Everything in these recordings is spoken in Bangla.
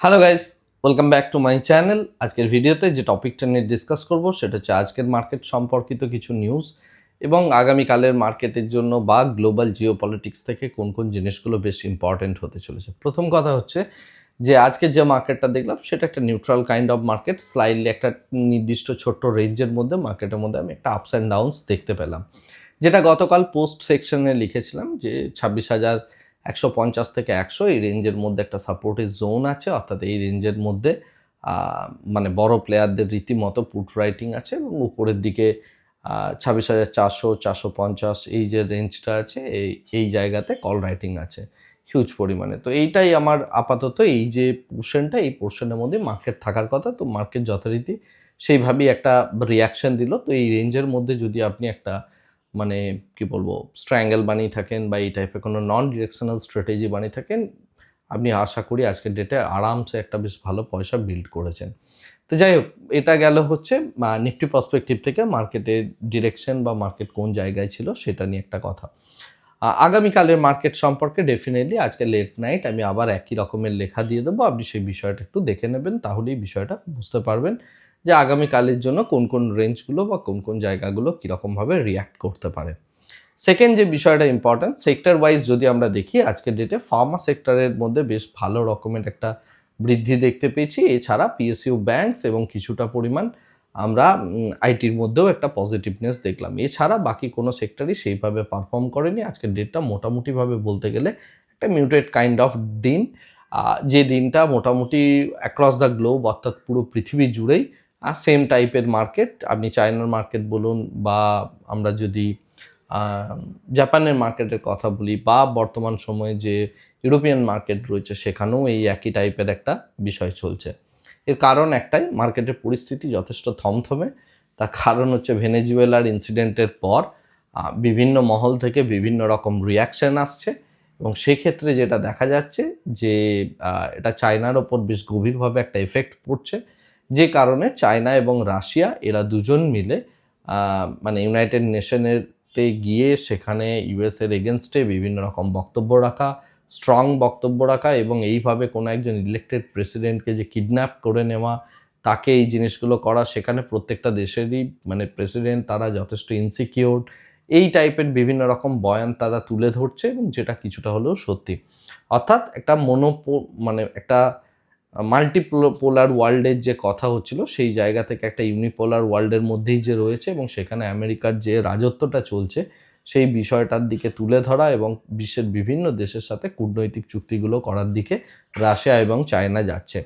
Hello guys welcome back to my channel আজকের ভিডিওতে যে টপিকটা নিয়ে ডিসকাস করব, সেটা হচ্ছে আজকের মার্কেট সম্পর্কিত কিছু নিউজ এবং আগামীকালের মার্কেটের জন্য বা গ্লোবাল জিও পলিটিক্স থেকে কোন কোন জিনিসগুলো বেশ ইম্পর্টেন্ট হতে চলেছে। প্রথম কথা হচ্ছে যে, আজকে যে মার্কেটটা দেখলাম, সেটা একটা neutral kind of market slightly একটা নির্দিষ্ট ছোট্ট রেঞ্জের মধ্যে মার্কেটের মধ্যে আমি একটা আপস অ্যান্ড ডাউনস দেখতে পেলাম। যেটা গতকাল পোস্ট সেকশনে লিখেছিলাম যে, ছাব্বিশ হাজার একশো পঞ্চাশ থেকে একশো, এই রেঞ্জের মধ্যে একটা সাপোর্টের জোন আছে, অর্থাৎ এই রেঞ্জের মধ্যে মানে বড় প্লেয়ারদের রীতিমতো পুট রাইটিং আছে এবং উপরের দিকে ছাব্বিশ হাজার চারশো চারশো পঞ্চাশ, এই যে রেঞ্জটা আছে, এই এই জায়গাতে কল রাইটিং আছে হিউজ পরিমাণে। তো এইটাই আমার আপাতত এই যে পোর্শনটা এই পোর্শনের মধ্যে মার্কেট থাকার কথা, তো মার্কেট যথারীতি সেইভাবেই একটা রিয়াকশন দিল। তো এই রেঞ্জের মধ্যে যদি আপনি একটা মানে কি বলব স্ট্র্যাঙ্গেল বানিয়ে থাকেন বা এই টাইপের কোনো নন ডিরেকশনাল স্ট্র্যাটেজি বানিয়ে থাকেন, আপনি আশা করি আজকের ডেটে আরামসে একটা বেশ ভালো পয়সা বিল্ড করেছেন। তো যাই হোক, এটা গেল হচ্ছে নিফটি পার্সপেক্টিভ থেকে মার্কেটের ডিরেকশন বা মার্কেট কোন জায়গায় ছিল সেটা নিয়ে একটা কথা। আগামীকালের মার্কেট সম্পর্কে ডেফিনেটলি আজকে লেট নাইট আমি আবার একই রকমের লেখা দিয়ে দেবো, আপনি সেই বিষয়টা একটু দেখে নেবেন, তাহলেই বিষয়টা বুঝতে পারবেন। যে আগামীকালের জন্য কোন কোন রেঞ্জগুলো বা কোন কোন জায়গাগুলো কীরকমভাবে রিয়াক্ট করতে পারে। সেকেন্ড যে বিষয়টা ইম্পর্ট্যান্ট সেক্টর ওয়াইজ যদি আমরা দেখি, আজকের ডেটে ফার্মা সেক্টরের মধ্যে বেশ ভালো রকমের একটা বৃদ্ধি দেখতে পেয়েছি। এছাড়া পিএসইউ ব্যাংকস এবং কিছুটা পরিমাণ আমরা আইটির মধ্যেও একটা পজিটিভনেস দেখলাম। এছাড়া বাকি কোনো সেক্টরই সেইভাবে পারফর্ম করেনি। আজকের ডেটটা মোটামুটিভাবে বলতে গেলে একটা মিউটেড কাইন্ড অফ দিন। যে দিনটা মোটামুটি অ্যাক্রস দ্য গ্লোব অর্থাৎ পুরো পৃথিবী জুড়েই সেম টাইপের মার্কেট আপনি চায়নার মার্কেট বলুন বা আমরা যদি জাপানের মার্কেটের কথা বলি বা বর্তমান সময়ে যে ইউরোপিয়ান মার্কেট রয়েছে সেখানেও এই একই টাইপের একটা বিষয় চলছে। এর কারণ একটাই মার্কেটের পরিস্থিতি যথেষ্ট থমথমে। তার কারণ হচ্ছে ভেনেজুয়েলার ইনসিডেন্টের পর বিভিন্ন মহল থেকে বিভিন্ন রকম রিয়াকশন আসছে এবং সেক্ষেত্রে যেটা দেখা যাচ্ছে যে এটা চায়নার ওপর বেশ গভীরভাবে একটা এফেক্ট পড়ছে। যে কারণে চায়না এবং রাশিয়া এরা দুজন মিলে মানে ইউনাইটেড নেশনেরতে গিয়ে সেখানে ইউএসের এগেনস্টে বিভিন্ন রকম বক্তব্য রাখা, স্ট্রং বক্তব্য রাখা এবং এইভাবে কোনো একজন ইলেক্টেড প্রেসিডেন্টকে যে কিডন্যাপ করে নেওয়া, তাকে এই জিনিসগুলো করা, সেখানে প্রত্যেকটা দেশেরই মানে প্রেসিডেন্ট তারা যথেষ্ট ইনসিকিউর এই টাইপের বিভিন্ন রকম বয়ান তারা তুলে ধরছে এবং যেটা কিছুটা হলেও সত্যি। অর্থাৎ একটা মনোপো মানে একটা মাল্টিপোলার ওয়ার্ল্ডের যে কথা হচ্ছিল, সেই জায়গা থেকে একটা ইউনিপোলার ওয়ার্ল্ডের মধ্যেই যে রয়েছে এবং সেখানে আমেরিকার যে রাজত্বটা চলছে, সেই বিষয়টার দিকে তুলে ধরা এবং বিশ্বের বিভিন্ন দেশের সাথে কূটনৈতিক চুক্তিগুলো করার দিকে রাশিয়া এবং চায়না যাচ্ছে।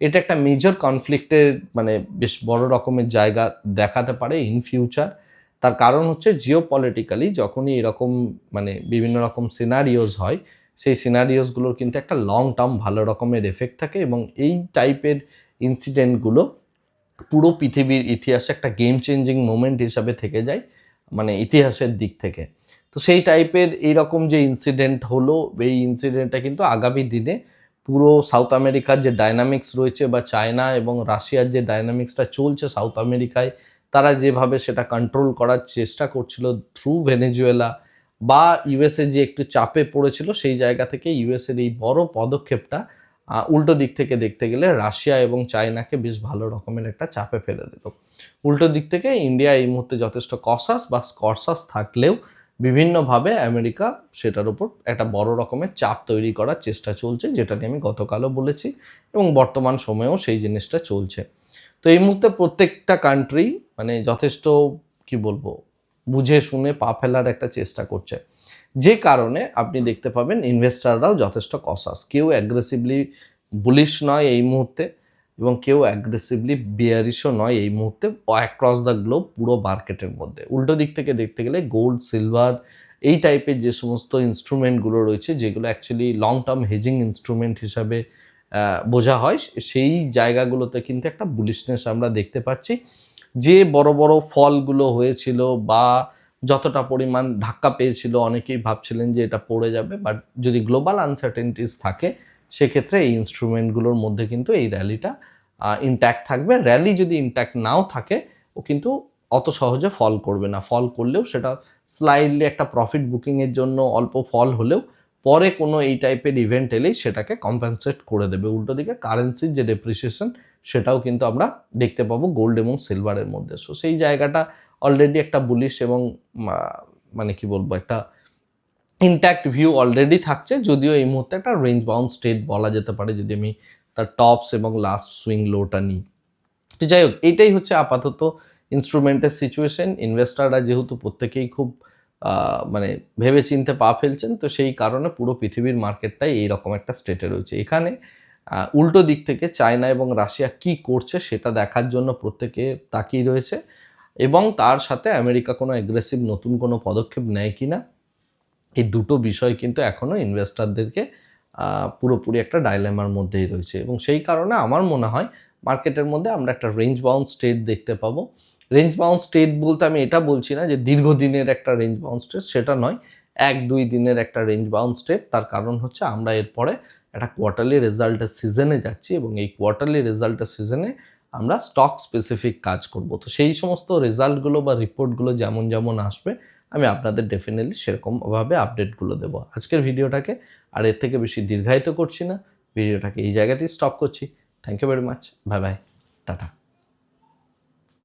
এটা একটা মেজর কনফ্লিক্টের মানে বেশ বড় রকমের জায়গা দেখাতে পারে ইন ফিউচার তার কারণ হচ্ছে জিও পলিটিক্যালি যখনই এরকম মানে বিভিন্ন রকম সিনারিওস হয় সেই সিনারিওসগুলোর কিন্তু একটা লং টার্ম ভালো রকমের এফেক্ট থাকে এবং এই টাইপের ইনসিডেন্টগুলো পুরো পৃথিবীর ইতিহাসে একটা গেম চেঞ্জিং মোমেন্ট হিসাবে থেকে যায় মানে ইতিহাসের দিক থেকে। তো সেই টাইপের এইরকম যে ইনসিডেন্ট হলো, এই ইনসিডেন্টটা কিন্তু আগামী দিনে পুরো সাউথ আমেরিকার যে ডায়নামিক্স রয়েছে বা চায়না এবং রাশিয়ার যে ডায়নামিক্সটা চলছে সাউথ আমেরিকায় তারা যেভাবে সেটা কন্ট্রোল করার চেষ্টা করছিল থ্রু ভেনেজুয়েলা বা ইউএসএ যে একটু চাপে পড়েছিল, সেই জায়গা থেকে ইউএসএর এই বড় পদক্ষেপটা উল্টো দিক থেকে দেখতে গেলে রাশিয়া এবং চায়নাকে বেশ ভালো রকমের একটা চাপে ফেলে দিল। উল্টো দিক থেকে ইন্ডিয়া এই মুহূর্তে যথেষ্ট কসাস বা কসাস থাকলেও বিভিন্নভাবে আমেরিকা সেটার উপর একটা বড় রকমের চাপ তৈরি করার চেষ্টা চলছে, যেটা নিয়ে আমি গতকালও বলেছি এবং বর্তমান সময়েও সেই জিনিসটা চলছে। তো এই মুহূর্তে প্রত্যেকটা কান্ট্রি মানে যথেষ্ট, কি বলব বুঝে শুনে পা ফেলার একটা চেষ্টা করছে। যে কারণে আপনি দেখতে পাবেন ইনভেস্টাররাও যথেষ্ট কসাস কেউ অ্যাগ্রেসিভলি বুলিশ নয় এই মুহূর্তে এবং কেউ অ্যাগ্রেসিভলি বিয়ারিশও নয় এই মুহূর্তে। অ্যাক্রস দ্য গ্লোব পুরো মার্কেটের মধ্যে। উল্টো দিক থেকে দেখতে গেলে গোল্ড সিলভার এই টাইপের যে সমস্ত ইনস্ট্রুমেন্টগুলো রয়েছে, যেগুলো actually long term hedging instrument হিসাবে বোঝা হয়, সেই জায়গাগুলোতে কিন্তু একটা বুলিশনেস আমরা দেখতে পাচ্ছি। যে বড় বড় ফলগুলো হয়েছিল বা যতটা পরিমাণ ধাক্কা পেয়েছিল, অনেকেই ভাবছিলেন যে এটা পড়ে যাবে বাট যদি গ্লোবাল আনসার্টেনিটিস থাকে, সেক্ষেত্রে এই ইনস্ট্রুমেন্টগুলোর মধ্যে কিন্তু এই র্যালিটা ইনট্যাক্ট থাকবে। র্যালি যদি ইনট্যাক্ট নাও থাকে, ও কিন্তু অত সহজে ফল করবে না। ফল করলেও সেটা স্লাইডলি একটা প্রফিট বুকিংয়ের জন্য অল্প ফল হলেও পরে কোনো এই টাইপের ইভেন্ট এলেই সেটাকে কম্পেনসেট করে দেবে। উল্টো দিকে কারেন্সির যে ডেপ্রিসিয়েশন সেটাও কিন্তু আমরা দেখতে পাবো গোল্ড এবং সিলভারের মধ্যে। সো সেই জায়গাটা অলরেডি একটা বুলিশ এবং মানে কি বলব, একটা ইনট্যাক্ট ভিউ অলরেডি থাকছে। যদিও এই মুহূর্তে একটা রেঞ্জ বাউন্ড স্টেট বলা যেতে পারে, যদি আমি তার টপস এবং লাস্ট সুইং লোটা নিই। তো যাই হোক এইটাই হচ্ছে আপাতত ইনস্ট্রুমেন্টের সিচুয়েশন ইনভেস্টাররা যেহেতু প্রত্যেকেই খুব মানে ভেবে চিনতে পা ফেলছেন, তো সেই কারণে পুরো পৃথিবীর মার্কেটটাই এইরকম একটা স্টেটে রয়েছে। এখানে উল্টো দিক থেকে চায়না এবং রাশিয়া কি করছে সেটা দেখার জন্য প্রত্যেকে তাকিয়ে রয়েছে এবং তার সাথে আমেরিকা কোনো অ্যাগ্রেসিভ নতুন কোনো পদক্ষেপ নেয় কি না এই দুটো বিষয় কিন্তু এখনও ইনভেস্টারদেরকে পুরোপুরি একটা ডাইলেমার মধ্যেই রয়েছে এবং সেই কারণে আমার মনে হয় মার্কেটের মধ্যে আমরা একটা রেঞ্জ বাউন্ড স্টেট দেখতে পাবো। রেঞ্জ বাউন্ড স্টেট বলতে আমি এটা বলছি না যে দীর্ঘদিনের একটা রেঞ্জ বাউন্ড স্টেট সেটা নয়, এক দুই দিনের একটা রেঞ্জ বাউন্ড স্টেট তার কারণ হচ্ছে আমরা এরপরে একটা কোয়ার্টারলি রেজাল্টের সিজনে যাচ্ছি এবং এই কোয়ার্টারলি রেজাল্টের সিজনে আমরা স্টক স্পেসিফিক কাজ করব। তো সেই সমস্ত রেজাল্টগুলো বা রিপোর্টগুলো যেমন যেমন আসবে, আমি আপনাদের ডেফিনেটলি সেরকমভাবে আপডেটগুলো দেব। আজকের ভিডিওটাকে আর এর থেকে বেশি দীর্ঘায়িত করছি না। ভিডিওটাকে এই জায়গাতেই স্টপ করছি। Thank you very much bye bye tata